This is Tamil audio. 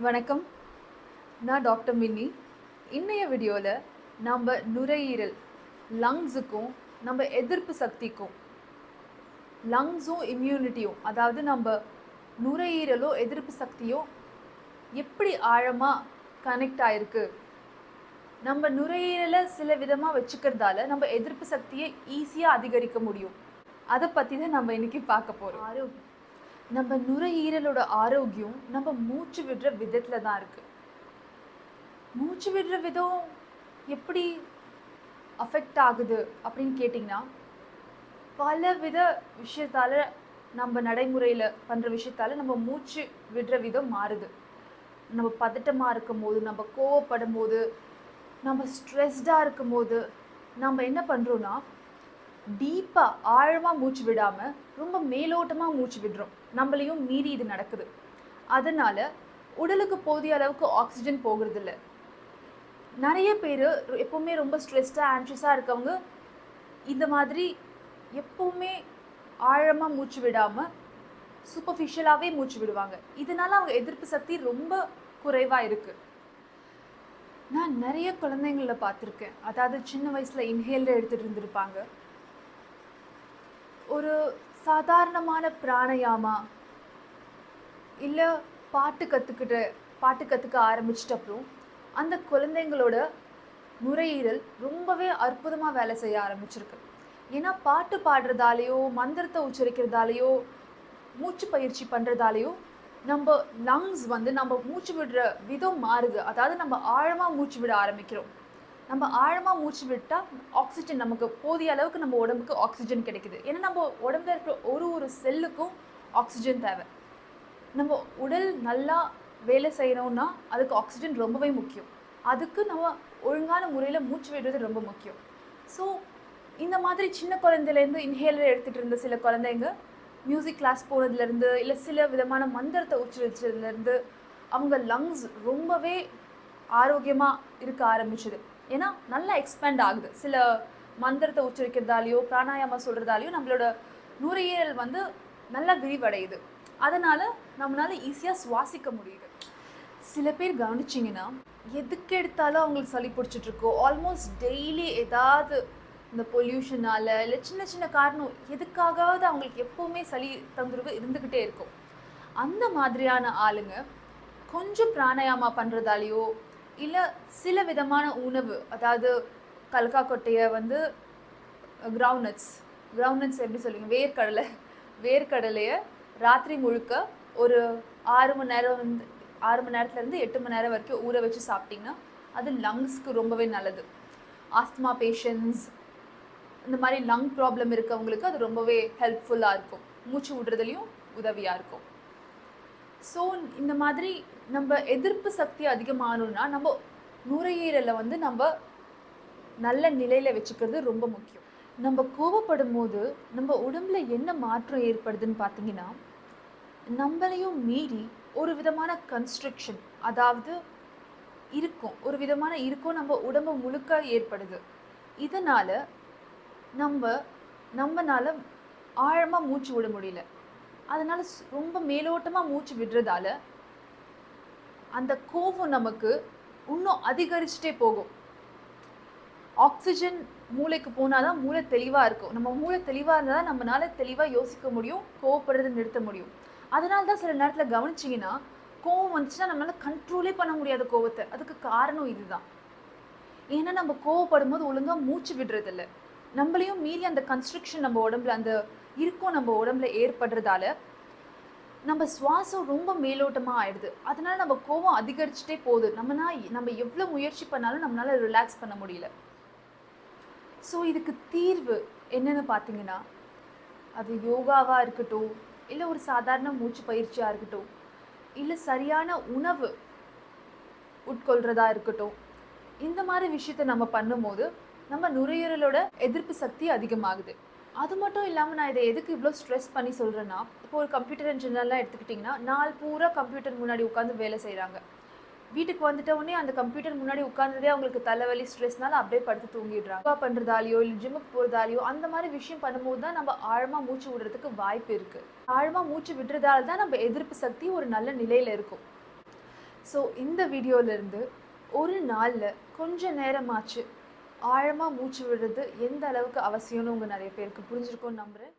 வணக்கம். நான் டாக்டர் மின்னி. இன்றைய வீடியோவில் நம்ம நுரையீரல் லங்ஸுக்கும் நம்ம எதிர்ப்பு சக்திக்கும் லங்ஸும் இம்யூனிட்டியும் அதாவது நம்ம நுரையீரலோ எதிர்ப்பு சக்தியோ எப்படி ஆழமாக கனெக்ட் ஆயிருக்கு? நம்ம நுரையீரலை சில விதமாக வச்சுக்கிறதால நம்ம எதிர்ப்பு சக்தியை ஈஸியாக அதிகரிக்க முடியும். அதை பற்றி தான் நம்ம இன்னைக்கு பார்க்க போகிறோம் ஆரோக்கியம் நம்ம நுரையீரலோட ஆரோக்கியம் நம்ம மூச்சு விடுற விதத்தில் தான் இருக்குது மூச்சு விடுற விதம் எப்படி அஃபெக்ட் ஆகுது அப்படின்னு கேட்டிங்கன்னா பல வித விஷயத்தால் நம்ம நடைமுறையில் பண்ணுற விஷயத்தால் நம்ம மூச்சு விடுற விதம் மாறுது. நம்ம பதட்டமாக இருக்கும் போது நம்ம கோவப்படும் போது நம்ம ஸ்ட்ரெஸ்டாக இருக்கும் போது நம்ம என்ன பண்ணுறோன்னா டீப்பாக ஆழமாக மூச்சு விடாமல் ரொம்ப மேலோட்டமாக மூச்சு விடுறோம். நம்மளையும் மீறி இது நடக்குது. அதனால் உடலுக்கு போதிய அளவுக்கு ஆக்சிஜன் போகிறதில்ல. நிறைய பேர் எப்போவுமே ரொம்ப ஸ்ட்ரெஸ்டாக ஆன்ஷியஸாக இருக்கவங்க இந்த மாதிரி எப்போவுமே ஆழமாக மூச்சு விடாமல் சூப்பர்ஃபிஷியலாகவே மூச்சு விடுவாங்க. இதனால் அவங்க எதிர்ப்பு சக்தி ரொம்ப குறைவாக இருக்குது நான் நிறைய குழந்தைங்கள பார்த்துருக்கேன். அதாவது சின்ன வயசில் இன்ஹேலர் எடுத்துகிட்டு இருந்திருப்பாங்க. ஒரு சாதாரணமான பிராணயாமா? இல்லை பாட்டு கற்றுக்கிட்டு பாட்டு கற்றுக்க ஆரம்பிச்சிட்ட அப்புறம் அந்த குழந்தைங்களோட நுரையீரல் ரொம்பவே அற்புதமாக வேலை செய்ய ஆரம்பிச்சிருக்கு. ஏன்னா பாட்டு பாடுறதாலேயோ மந்திரத்தை உச்சரிக்கிறதாலேயோ மூச்சு பயிற்சி பண்ணுறதாலேயோ நம்ம லங்ஸ் வந்து நம்ம மூச்சு விடுற விதம் மாறுது. அதாவது நம்ம ஆழமாக மூச்சு விட ஆரம்பிக்கிறோம். நம்ம ஆழமாக மூச்சு விட்டால் ஆக்சிஜன் நமக்கு போதிய அளவுக்கு நம்ம உடம்புக்கு ஆக்சிஜன் கிடைக்குது. ஏன்னா நம்ம உடம்புல இருக்கிற ஒரு ஒரு செல்லுக்கும் ஆக்சிஜன் தேவை. நம்ம உடல் நல்லா வேலை செய்யணும்னா அதுக்கு ஆக்சிஜன் ரொம்பவே முக்கியம். அதுக்கு நம்ம ஒழுங்கான முறையில் மூச்சு விடுறது ரொம்ப முக்கியம். ஸோ இந்த மாதிரி சின்ன குழந்தையிலேருந்து இன்ஹேலர் எடுத்துகிட்டு இருந்த சில குழந்தைங்க மியூசிக் கிளாஸ் போனதுலேருந்து இல்லை சில விதமான மந்திரத்தை உச்சரிச்சதுலேருந்து அவங்க லங்ஸ் ரொம்பவே ஆரோக்கியமாக இருக்க ஆரம்பிச்சது. ஏன்னா நல்லா எக்ஸ்பேண்ட் ஆகுது. சில மந்திரத்தை உச்சரிக்கிறதாலேயோ பிராணாயாமம் சொல்கிறதாலேயோ நம்மளோட நுரையீரல் வந்து நல்லா விரிவடையுது. அதனால் நம்மளால ஈஸியாக சுவாசிக்க முடியுது. சில பேர் கவனிச்சிங்கன்னா எதுக்கு எடுத்தாலும் அவங்களுக்கு சளி பிடிச்சிட்டு ஆல்மோஸ்ட் டெய்லி ஏதாவது இந்த பொல்யூஷனால் இல்லை சின்ன சின்ன காரணம் எதுக்காகவாவது அவங்களுக்கு எப்போவுமே சளி தந்துருவு இருந்துக்கிட்டே இருக்கும். அந்த மாதிரியான ஆளுங்க கொஞ்சம் பிராணாயாமா பண்ணுறதாலேயோ இல்லை சில விதமான உணவு அதாவது கல்கா கொட்டையை வந்து கிரவுண்ட்நட்ஸ் கிரவுண்ட்நட்ஸ் எப்படி சொல்லுங்க வேர்க்கடலை. வேர்க்கடலையை ராத்திரி முழுக்க ஒரு ஆறு மணி நேரம் வந்து ஆறு மணி நேரத்துலேருந்து எட்டு மணி நேரம் வரைக்கும் ஊற வச்சு சாப்பிட்டிங்கன்னா அது லங்ஸ்க்கு ரொம்பவே நல்லது. ஆஸ்துமா பேஷண்ட்ஸ் இந்த மாதிரி லங் ப்ராப்ளம் இருக்கவங்களுக்கு அது ரொம்பவே ஹெல்ப்ஃபுல்லாக இருக்கும். மூச்சு விடுறதுலையும் உதவியாக இருக்கும். ஸோ இந்த மாதிரி நம்ம எதிர்ப்பு சக்தி அதிகமாகணும்னா நம்ம நுரையீரலை வந்து நம்ம நல்ல நிலையில் வச்சுக்கிறது ரொம்ப முக்கியம். நம்ம கோவப்படும் போது நம்ம உடம்புல என்ன மாற்றம் ஏற்படுதுன்னு பார்த்தீங்கன்னா நம்மளையும் மீறி ஒரு விதமான கன்ஸ்ட்ரக்ஷன் அதாவது இருக்கும் ஒரு விதமான இருக்கும் நம்ம உடம்பு முழுக்க ஏற்படுது. இதனால் நம்ம நம்மனால ஆழமாக மூச்சு விட முடியல. அதனால் ரொம்ப மேலோட்டமாக மூச்சு விடுறதால அந்த கோபம் நமக்கு இன்னும் அதிகரிச்சுட்டே போகும். ஆக்சிஜன் மூளைக்கு போனால் தான் மூளை தெளிவாக இருக்கும். நம்ம மூளை தெளிவாக இருந்தால் தான் நம்மளால தெளிவாக யோசிக்க முடியும் கோவப்படுறதை நிறுத்த முடியும். அதனால தான் சில நேரத்தில் கவனிச்சிங்கன்னா கோவம் வந்துச்சுன்னா நம்மளால் கண்ட்ரோலே பண்ண முடியாத கோவத்தை. அதுக்கு காரணம் இதுதான். ஏன்னா நம்ம கோவப்படும் போது ஒழுங்காக மூச்சு விடுறதில்ல. நம்மளையும் மீறி அந்த கன்ஸ்ட்ரக்ஷன் நம்ம உடம்புல அந்த இருக்கும் நம்ம உடம்புல ஏற்படுறதால நம்ம சுவாசம் ரொம்ப மேலோட்டமாக ஆயிடுது. அதனால நம்ம கோவம் அதிகரிச்சுட்டே போகுது. நம்மனா நம்ம எவ்வளோ முயற்சி பண்ணாலும் நம்மளால ரிலாக்ஸ் பண்ண முடியல. ஸோ இதுக்கு தீர்வு என்னென்னு பார்த்தீங்கன்னா அது யோகாவாக இருக்கட்டும் இல்லை ஒரு சாதாரண மூச்சு பயிற்சியாக இருக்கட்டும் இல்லை சரியான உணவு உட்கொள்கிறதா இருக்கட்டும் இந்த மாதிரி விஷயத்த நம்ம பண்ணும்போது நம்ம நுரையீரலோட எதிர்ப்பு சக்தி அதிகமாகுது. அது மட்டும் இல்லாமல் நான் இதை எதுக்கு இவ்வளோ ஸ்ட்ரெஸ் பண்ணி சொல்கிறேன்னா இப்போ ஒரு கம்ப்யூட்டர் இன்ஜினியர்லாம் எடுத்துக்கிட்டிங்கன்னா நாள் பூரா கம்ப்யூட்டர் முன்னாடி உட்காந்து வேலை செய்கிறாங்க வீட்டுக்கு வந்துட்ட உடனே அந்த கம்ப்யூட்டர் முன்னாடி உட்காந்ததே அவங்களுக்கு தலைவலி ஸ்ட்ரெஸ்னால அப்படியே படுத்து தூங்கிடுறாங்க. யோகா பண்ணுறதாலையோ இல்லை ஜிம்முக்கு போகிறதாலையோ அந்த மாதிரி விஷயம் பண்ணும்போது தான் நம்ம ஆழமாக மூச்சு விடுறதுக்கு வாய்ப்பு இருக்குது ஆழமாக மூச்சு விடுறதால தான் நம்ம எதிர்ப்பு சக்தி ஒரு நல்ல நிலையில் இருக்கும். ஸோ இந்த வீடியோலேருந்து ஒரு நாளில் கொஞ்சம் நேரமாச்சு ஆழமாக மூச்சு விடுறது எந்த அளவுக்கு அவசியம்னு உங்கள் நிறைய பேருக்கு புரிஞ்சிருக்கும்னு நம்புகிறேன்